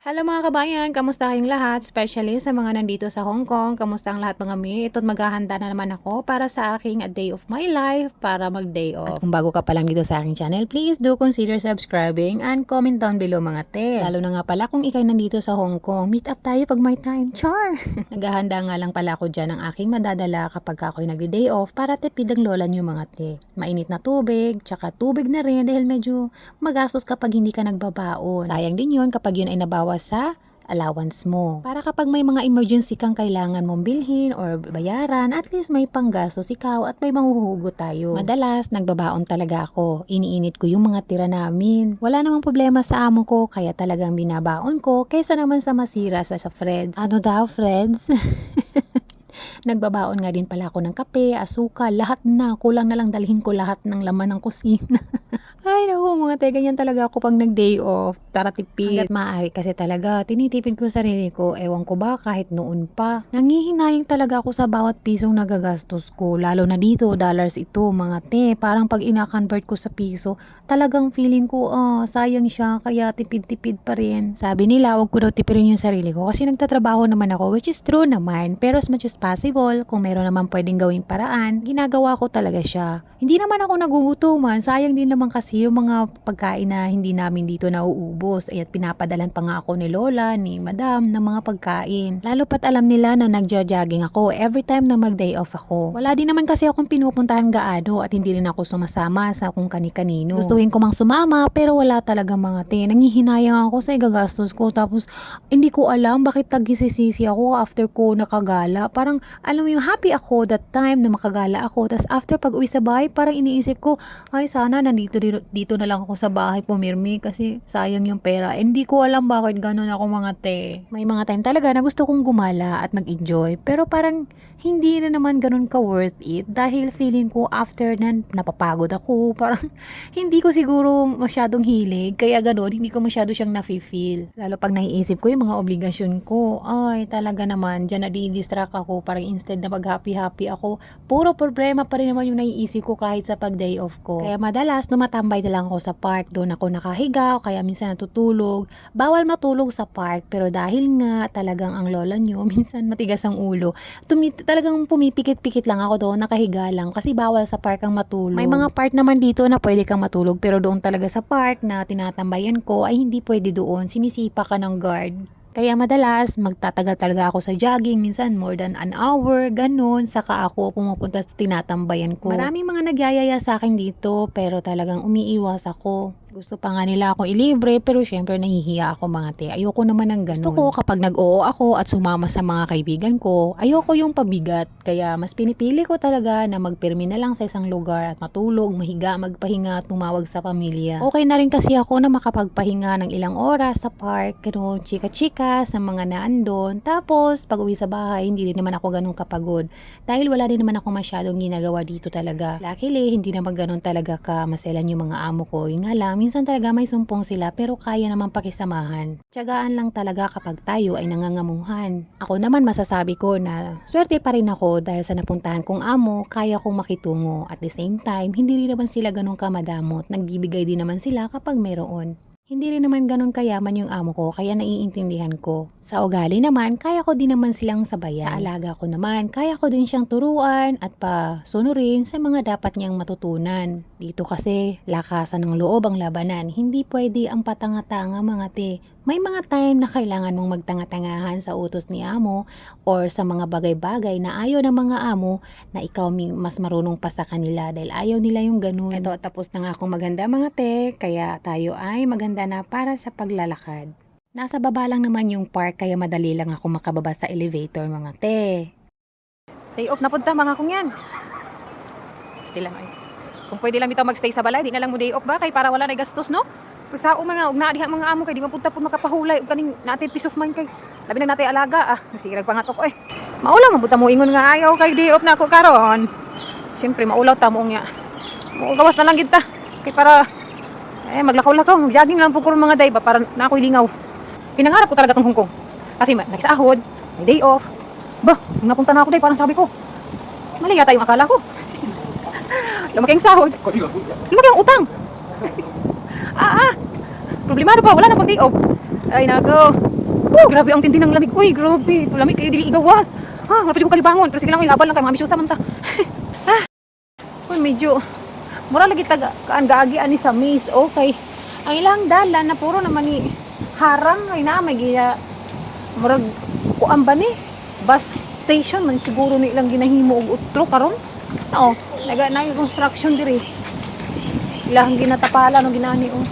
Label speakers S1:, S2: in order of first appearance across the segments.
S1: Hello mga kabayan, kamusta kayong lahat? Especially sa mga nandito sa Hong Kong, kamusta ang lahat mga mi? Ito't maghahanda na naman ako para sa aking a day of my life para mag day off. At kung bago ka pa lang dito sa aking channel, please do consider subscribing and comment down below mga te. Lalo na nga pala kung ikay nandito sa Hong Kong, meet up tayo pag may time. Char! Naghahanda nga lang pala ako dyan ng aking madadala kapag ako'y nagde-day off para tipid ang lola niyo mga te. Mainit na tubig, tsaka tubig na rin dahil medyo magastos kapag hindi ka nagbabaon. Sayang din yun kapag yun ay nabawas sa allowance mo. Para kapag may mga emergency kang kailangan mong bilhin or bayaran, at least may panggastos ikaw at may mahuhugot tayo. Madalas, nagbabaon talaga ako. Iniinit ko yung mga tira namin. Wala namang problema sa amo ko, kaya talagang binabaon ko kaysa naman sa masira sa, sa Freds. Ano daw, Freds? Nagbabaon nga din pala ako ng kape, asukal, lahat na. Kulang na lang dalhin ko lahat ng laman ng kusina. Ay, naku, mga te, ganyan talaga ako pag nag-day off. Tara tipid. Hanggat maaari kasi talaga, tinitipid ko sa sarili ko. Ewan ko ba, kahit noon pa. Nangihinayang talaga ako sa bawat pisong nagagastos ko. Lalo na dito, dollars ito, mga te. Parang pag ina-convert ko sa piso, talagang feeling ko, ah, sayang siya, kaya tipid-tipid pa rin. Sabi nila, wag ko daw tipirin yung sarili ko kasi nagtatrabaho naman ako, which is true naman. Pero as much as possible, kung meron naman pwedeng gawing paraan, ginagawa ko talaga siya. Hindi naman ako nagugutuman, sayang din naman kasi yung mga pagkain na hindi namin dito nauubos. At pinapadalan pa nga ako ni Lola, ni Madam, ng mga pagkain. Lalo pat alam nila na nagja-jogging ako every time na mag-day off ako. Wala din naman kasi akong pinupuntahan gaano at hindi rin ako sumasama sa kung kani-kanino. Gustuhin ko mang sumama pero wala talaga mga te. Nangihinayang ako sa igagastos ko tapos hindi ko alam bakit tagisisisi ako after ko nakagala. Parang alam mo yung happy ako that time na makagala ako. Tapos after pag uwi sa bahay, parang iniisip ko, ay sana nandito dito, na lang ako sa bahay pumirmi kasi sayang yung pera. Eh, Hindi ko alam bakit ganun ako mga te. May mga time talaga na gusto kong gumala at mag-enjoy. Pero parang hindi na naman ganun ka worth it dahil feeling ko after nan napapagod ako. Parang hindi ko siguro masyadong hilig. Kaya ganun, hindi ko masyado siyang nafe-feel. Lalo pag naiisip ko yung mga obligasyon ko. Ay, talaga naman, dyan na distract ako. Parang instead na mag-happy-happy ako, puro problema pa rin naman yung naiisip ko kahit sa pag-day off ko. Kaya madalas, tumatambay na lang ako sa park. Doon ako nakahiga o kaya minsan natutulog. Bawal matulog sa park, pero dahil nga talagang ang lola nyo, minsan matigas ang ulo, tumi- talagang pumipikit-pikit lang ako doon, nakahiga lang kasi bawal sa park ang matulog. May mga part naman dito na pwede kang matulog pero doon talaga sa park na tinatambayan ko ay hindi pwede doon, sinisipa ka ng guard. Kaya madalas, magtatagal talaga ako sa jogging, minsan more than an hour, ganun, saka ako pumupunta sa tinatambayan ko. Maraming mga nagyayaya sa akin dito, pero talagang umiiwas ako. Gusto pa nga nila akong ilibre, pero syempre nahihiya ako mga te. Ayoko naman ng ganun. Gusto ko kapag nag-oo ako at sumama sa mga kaibigan ko, ayoko yung pabigat. Kaya mas pinipili ko talaga na magpirmi na lang sa isang lugar at matulog, mahiga, magpahinga tumawag sa pamilya. Okay na rin kasi ako na makapagpahinga ng ilang oras sa park, ganun, chika-chika sa mga naandon. Tapos, pag uwi sa bahay, hindi rin naman ako ganun kapagod. Dahil wala din naman ako masyadong ginagawa dito talaga. Luckily, hindi naman ganun talaga ka maselan yung mga amo ko. Yung nga lang, minsan talaga may sumpong sila pero kaya naman pakisamahan. Tiyagaan lang talaga kapag tayo ay nangangamuhan. Ako naman masasabi ko na swerte pa rin ako dahil sa napuntahan kong amo, kaya kong makitungo. At the same time, hindi rin naman sila ganun kamadamot. Nagbibigay din naman sila kapag meron. Hindi rin naman ganun kayaman yung amo ko kaya naiintindihan ko. Sa ugali naman, kaya ko din naman silang sabayan. Sa alaga ko naman, kaya ko din siyang turuan at pasunurin sa mga dapat niyang matutunan. Dito kasi, lakasan ng loob ang labanan. Hindi pwede ang patanga-tanga mga te. May mga time na kailangan mong magtanga-tangahan sa utos ni amo or sa mga bagay-bagay na ayaw ng mga amo na ikaw mas marunong pa sa kanila dahil ayaw nila yung ganun. Ito, tapos na nga akong maganda mga te, kaya tayo ay maganda na para sa paglalakad. Nasa baba lang naman yung park kaya madali lang ako makababa sa elevator mga te. Day off na punta mga kong yan. Stay lang ay. Kung pwede lang bitaw magstay sa balay, di na lang mo day off ba? Kay para wala na gastos, no? Kung sa mga, ug na diha mga amo kay di mapunta po makapahulay ug kaning natin peace of mind kay. Labi na natin alaga ah. Nasirag pa nga to ko eh. Maulaw mabuta mo ingon nga ayaw kay day off na ako karon. Siyempre maulaw ta mo nga. Mo gawas na lang kita. Kay para eh maglakaw-lakaw, jogging lang po ko mga day ba para na ako'y lingaw. Pinangarap ko talaga tong Hong Kong. Kasi nakisahod, may day off. Ba, napunta na ako day, parang sabi ko, mali yata yung akala ko. Lumaki ang sahod. Lumaki ang utang. ah, ah. Problemado pa, wala na pag day off. Ay, nako. Oh, grabe ang tindi ng lamig. Uy, grabe. Lamig kayo, dili igawas. Ha, pa dyan ko kalibangon. Pero sige lang, uy, laban lang kayo. Mga bisyosa man ta. ha? Uy, medyo. Mura lagi taga, kaan gaagian ni sa maze. Okay. Ang ilang dalan na puro naman ni harang. Ay na, may giya. Murag, kuan ba ni? Bus station man siguro ni ilang ginahimo og utro karon. Oo, naga na yung construction diri. Ilang ginatapalan o ginani oh.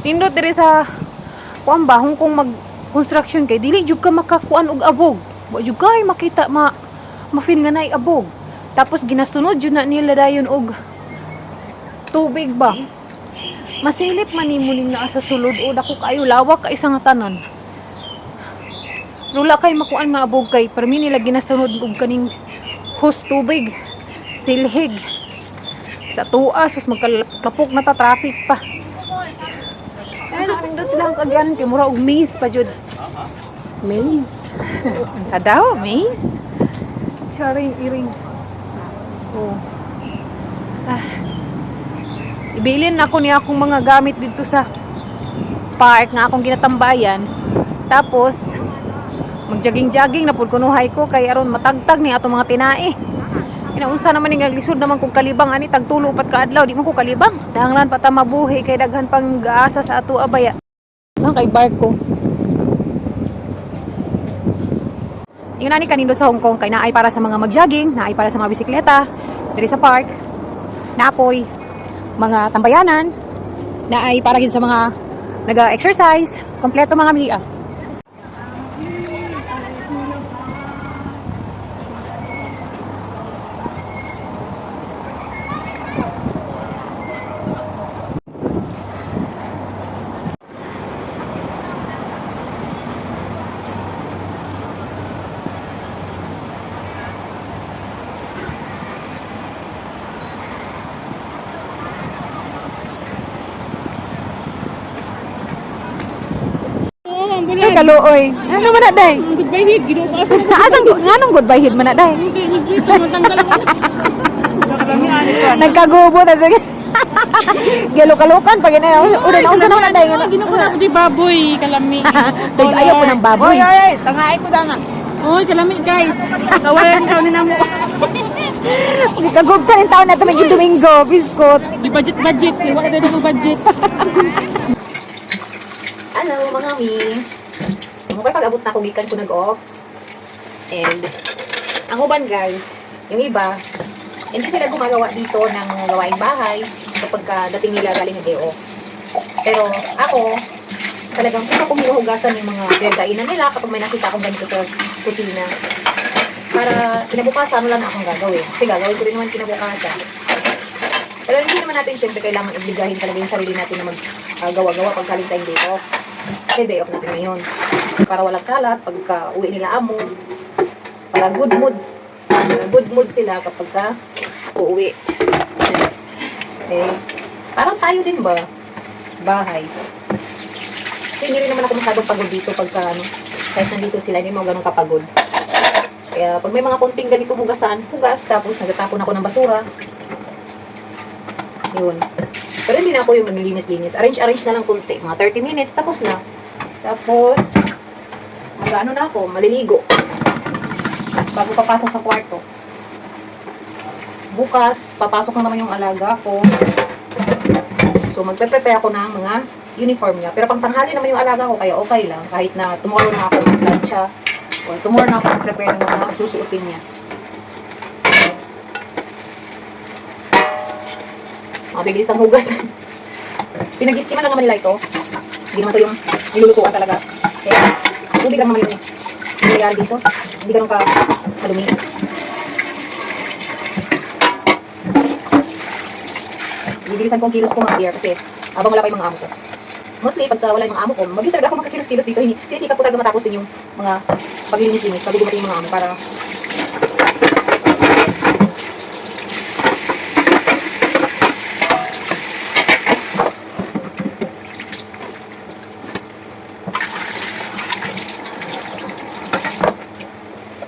S1: Nindot diri sa kuan ba hung kung mag construction kay dili jud ka makakuan og abog. Wa jud kay makita ma ma-feel nga nay abog. Tapos ginasunod jud na nila dayon og tubig ba. Masilip man nimo naa sa sulod o dako kayo lawak ka isang tanan. Lula kay makuan nga abog kay permi nila ginasunod og kaning hose tubig. Silhig. Sa tuwa sus magkalapok na ta traffic pa. Ay, nakindot sila ang kagyan. Kaya mura og maze pa, Jud. Maze? Sa daw, maze? Sharing, iring. Oh. Ah. Ibilin na ako niya akong mga gamit dito sa park nga akong ginatambayan. Tapos, magjaging-jaging na pud kunuhay ko kay aron matagtag ni ato mga tinae. Inaunsa naman ning lisod naman kung kalibang ani tagtulo pat ka adlaw di man ko kalibang. Dahanglan pa ta mabuhi kay daghan pang gaasa sa ato abaya. Nga kay barko. Yung nani kanindo sa Hong Kong kay naay para sa mga mag-jogging, naay para sa mga bisikleta, diri sa park. Naapoy mga tambayanan, naay para gid sa mga naga-exercise, kompleto mga miya.
S2: Oo, ang
S1: Ay, kaluoy. Ano man na, day?
S2: Goodbye hit, ginawa ka sa
S1: Asang nganong goodbye hid man na, day? Nagkagubo ta sige. Gelo kalukan pag ina. Udah na unsa na na day.
S2: Oo, Ginawa ko na ako di baboy, kalami.
S1: Ayaw ko ng baboy. Oy oy, tangay ko danga.
S2: Oy, kalami guys. Kawalan ka ni namo.
S1: Kagub ka ng taon na tumig Domingo, biskot.
S2: Di budget budget, wala dito mo budget.
S3: Hello, mga mi. Mukha pag-abot na ako gikan ko nag-off. And, ang uban guys, yung iba, hindi sila gumagawa dito ng gawaing bahay kapag ka dating nila galing ng day off. Pero ako, talagang kung akong hinuhugasan yung mga pinagkainan nila kapag may nakita akong ganito sa kusina. Para kinabukasan, wala na akong gagawin. Kasi gagawin ko rin naman kinabukasan. Pero hindi naman natin syempre kailangan obligahin talaga yung sarili natin na mag-gawa-gawa pag galing tayong day off. Kasi day off natin ngayon. Para walang kalat, pagka uwi nila amo, para good mood. Para good mood sila kapag ka uuwi. Eh, parang tayo din ba? Bahay. Kasi hindi rin naman ako masyadong pagod dito pagka ano, kahit nandito sila, hindi mo ganun kapagod. Kaya pag may mga konting ganito hugasan, hugas, tapos nagatapon ako ng basura, yun. Pero hindi na ako yung naglilinis-linis. Arrange-arrange na lang kunti. Mga 30 minutes, tapos na. Tapos, mag-ano na ako, maliligo. Bago papasok sa kwarto. Bukas, papasok na naman yung alaga ko. So, magpe-prepare ako ng mga uniform niya. Pero pang tanghali naman yung alaga ko, kaya okay lang. Kahit na tomorrow na ako mag-plancha. Or tomorrow na ako mag-prepare ng mga susuotin niya. Mabilis ang hugas. Pinag-istiman lang naman nila ito. Hindi naman ito yung nilulutuan talaga. Kaya, tubig lang naman yung nangyayari dito. Hindi ganun ka kadumi. Bibilisan ko ang kilos ko mga dear kasi habang wala pa yung mga amo ko. Mostly, pagka wala yung mga amo ko, mabilis talaga ako magkakilos-kilos dito. Sinisikap ko talaga matapos din yung mga paglinis-linis bago dumating yung mga amo para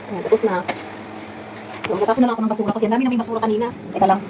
S3: Ayan, tapos na. So, magtatapon na lang ako ng basura kasi ang dami namin basura kanina. Teka lang.